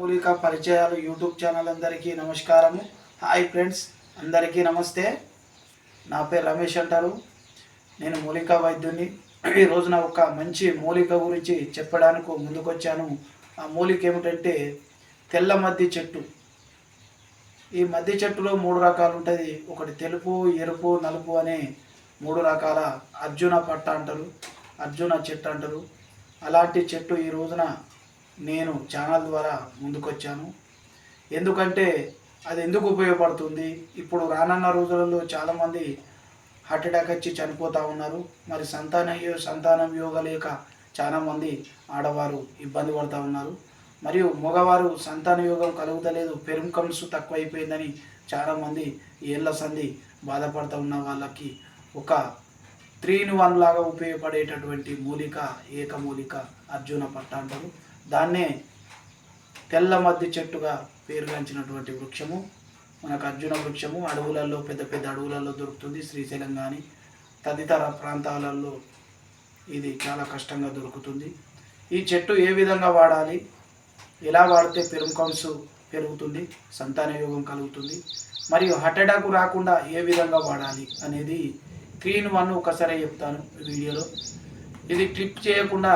మూలిక పరిచయాలు YouTube channel అందరికీ నమస్కారము. హాయ్ ఫ్రెండ్స్ అందరికీ నమస్తే. నా పేరు రమేష్ అంటారు. నేను మూలిక వైద్యుని. ఈ రోజున ఒక మంచి మూలిక గురించి చెప్పడానికి ముందుకొచ్చాను. ఆ మూలిక ఏమిటంటే తెల్ల మద్ది చెట్టు. ఈ మద్ది చెట్టులో మూడు రకాలు ఉంటుంది ఒకటి తెలుపు ఎరుపు నలుపు అనే మూడు రకాల అర్జున పట్ట అంటారు. అర్జున చెట్టు అంటారు. అలాంటి చెట్టు ఈ రోజున నేను ఛానల్ ద్వారా ముందుకొచ్చాను. ఎందుకంటే అది ఎందుకు ఉపయోగపడుతుంది? ఇప్పుడు రానున్న రోజులలో చాలామంది హార్ట్ అటాక్ వచ్చి చనిపోతూ ఉన్నారు. మరి సంతాన సంతానం యోగ లేక చాలామంది ఆడవారు ఇబ్బంది పడుతూ ఉన్నారు. మరియు మగవారు సంతాన యోగం కలుగుతలేదు పెరుంకమ్స్ తక్కువైపోయిందని చాలామంది ఏళ్ళ సంధి బాధపడుతూ ఉన్న వాళ్ళకి ఒక త్రీ ఇన్ వన్ లాగా ఉపయోగపడేటటువంటి మూలిక ఏకమూలిక అర్జున పట్ట అంటారు దాన్నే తెల్ల మద్ది చెట్టుగా పేరుగాంచినటువంటి వృక్షము. మనకు అర్జున వృక్షము. అడవులలో పెద్ద పెద్ద అడవులలో దొరుకుతుంది శ్రీశైలం కానీ తదితర ప్రాంతాలలో ఇది చాలా కష్టంగా దొరుకుతుంది. ఈ చెట్టు ఏ విధంగా వాడాలి? ఎలా వాడితే పెరుంకంసు పెరుగుతుంది సంతాన యోగం కలుగుతుంది? మరియు హటడాకు రాకుండా ఏ విధంగా వాడాలి అనేది క్లీన్ వన్ ఒకసారి చెప్తాను వీడియోలో. ఇది క్లిప్ చేయకుండా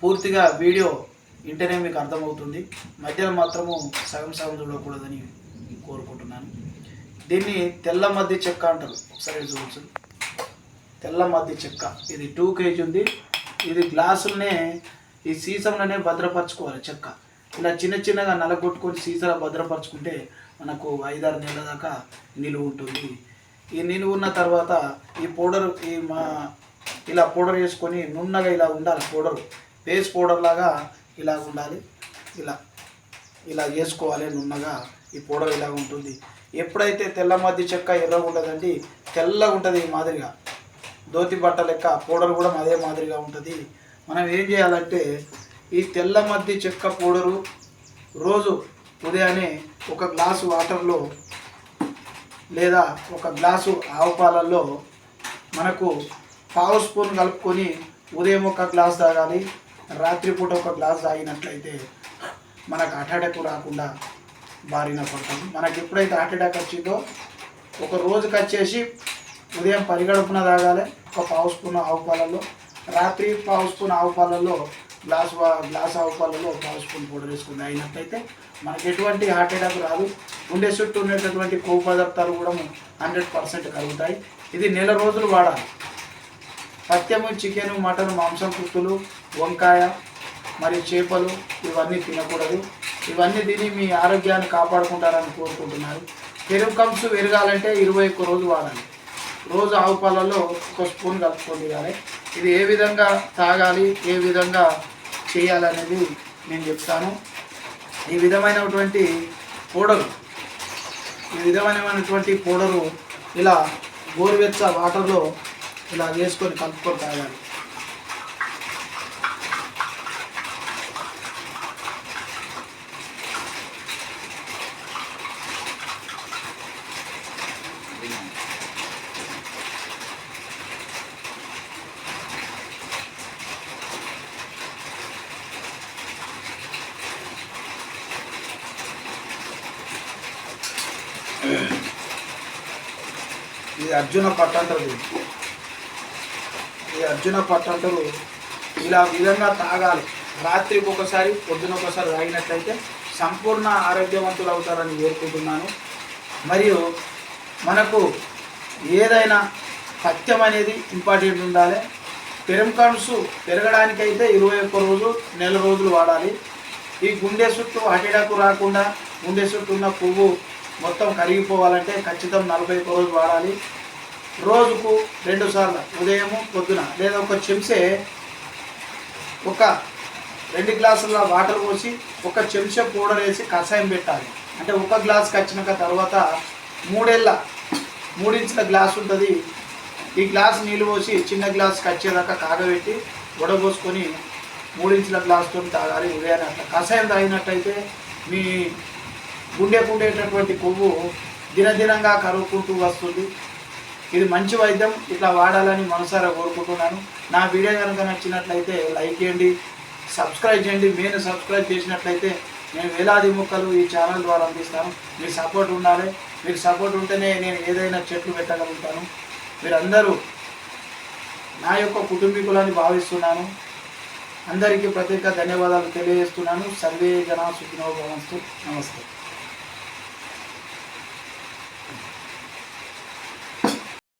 పూర్తిగా వీడియో ఇంటనే మీకు అర్థమవుతుంది. మధ్యలో మాత్రము సగం సగం చూడకూడదని కోరుకుంటున్నాను. దీన్ని తెల్ల మధ్య చెక్క అంటారు. ఒకసారి చూడవచ్చు తెల్ల మధ్య చెక్క. ఇది టూ కేజీ ఉంది. ఇది గ్లాసులనే ఈ సీసంలోనే భద్రపరచుకోవాలి చెక్క. ఇలా చిన్న చిన్నగా నలగొట్టుకొని సీసాలో భద్రపరచుకుంటే మనకు ఐదారు నెలల దాకా నిలువ ఉంటుంది. ఈ నిలువ ఉన్న తర్వాత ఈ పౌడర్ ఈ మా ఇలా పౌడర్ వేసుకొని నున్నగా ఇలా ఉండాలి పౌడర్. పేస్ పౌడర్ లాగా ఇలా ఉండాలి. ఇలా ఇలా వేసుకోవాలి నున్నగా ఈ పొడవ ఇలా ఉంటుంది. ఎప్పుడైతే తెల్ల మద్ది చెక్క ఎర్ర ఉండదండి తెల్లగా ఉంటుంది ఈ మాదిరిగా. ధోతి బట్ట లెక్క పౌడర్ కూడా అదే మాదిరిగా ఉంటుంది. మనం ఏం చేయాలంటే ఈ తెల్ల మద్ది చెక్క పౌడరు రోజు ఉదయాన్నే ఒక గ్లాసు వాటర్లో లేదా ఒక గ్లాసు ఆవు పాలల్లో మనకు పావు స్పూన్ కలుపుకొని ఉదయం ఒక గ్లాస్ తాగాలి. రాత్రిపూట ఒక గ్లాస్ తాగినట్లయితే మనకు హార్ట్ రాకుండా బారిన పడతాం. మనకి ఎప్పుడైతే హార్ట్ అటాక్ వచ్చిందో ఒక రోజుకి వచ్చేసి ఉదయం పరిగడుపున తాగాలి ఒక పావు స్పూన్ ఆవు పాలల్లో రాత్రి పావు స్పూన్ ఆవు పాలల్లో గ్లాస్ వా- గ్లాస్ ఆవు పాలలో పావు స్పూన్ పౌడర్ వేసుకుని తాగినట్లయితే మనకి ఎటువంటి హార్ట్ అటాక్ రాదు. గుండె చుట్టూ ఉండేటటువంటి కొవ్వు పదార్థాలు కూడా హండ్రెడ్ పర్సెంట్ కలుగుతాయి. ఇది నెల రోజులు వాడాలి. పత్యము చికెన్ మటన్ మాంసం కుక్కులు వంకాయ మరియు చేపలు ఇవన్నీ తినకూడదు. ఇవన్నీ తిని మీ ఆరోగ్యాన్ని కాపాడుకుంటారని కోరుకుంటున్నారు. పెరుగు కంప్స్ పెరగాలంటే ఇరవై ఒక్క రోజు వాడాలి. రోజు ఆవు పాలలో ఒక స్పూన్ కలుపుకొని తినాలి ఇది ఏ విధంగా తాగాలి ఏ విధంగా చేయాలనేది నేను చెప్తాను. ఈ విధమైనటువంటి పౌడరు ఈ విధమైనటువంటి పౌడరు ఇలా గోరువెచ్చ వాటర్లో ఇలా వేసుకొని కలుపుకొని తాగాలి. ఇది అర్జున పట్టు అంటారు. ఈ అర్జున పట్టు అంటారు ఇలా విధంగా తాగాలి. రాత్రికి ఒకసారి పొద్దున ఒకసారి తాగినట్లయితే సంపూర్ణ ఆరోగ్యవంతులు అవుతారని కోరుకుంటున్నాను. మరియు మనకు ఏదైనా పథ్యం అనేది ఇంపార్టెంట్ ఉండాలి. పెరంకాన్స్ పెరగడానికైతే ఇరవై ఒక్క రోజు నెల రోజులు వాడాలి. ఈ గుండె చుట్టూ అటిడకు రాకుండా గుండె చుట్టూ ఉన్న పువ్వు మొత్తం కరిగిపోవాలంటే ఖచ్చితం నలభై ఒక్క రోజు వాడాలి. రోజుకు రెండు సార్లు ఉదయము పొద్దున లేదా ఒక చెంచే ఒక రెండు గ్లాసుల వాటర్ పోసి ఒక చెంచా పౌడర్ వేసి కషాయం పెట్టాలి. అంటే ఒక గ్లాస్కి వచ్చినాక తర్వాత మూడేళ్ళ మూడించిన గ్లాస్ ఉంటుంది. ఈ గ్లాస్ నీళ్ళు పోసి చిన్న గ్లాస్కి వచ్చేదాకా కాగబెట్టి వడబోసుకొని మూడించుల గ్లాస్తో తాగాలి ఉదయాన్నే అట్లా కషాయం తాగినట్టయితే మీ గుండెకు ఉండేటటువంటి కొవ్వు దినదినంగా కరుగుకుంటూ వస్తుంది. ఇది మంచి వైద్యం ఇట్లా వాడాలని మనసారా కోరుకుంటున్నాను. నా వీడియో కనుక నచ్చినట్లయితే లైక్ చేయండి సబ్స్క్రైబ్ చేయండి. నేను సబ్స్క్రైబ్ చేసినట్లయితే నేను వేలాది మొక్కలు ఈ ఛానల్ ద్వారా అందిస్తాను. మీ సపోర్ట్ ఉండాలి. మీరు సపోర్ట్ ఉంటేనే నేను ఏదైనా చెట్లు పెట్టగలుగుతాను. మీరందరూ నా యొక్క కుటుంబీకులని భావిస్తున్నాను. అందరికీ ప్రత్యేక ధన్యవాదాలు తెలియజేస్తున్నాను. సర్వే జనా సుఖినోభవంస్తు నమస్తే.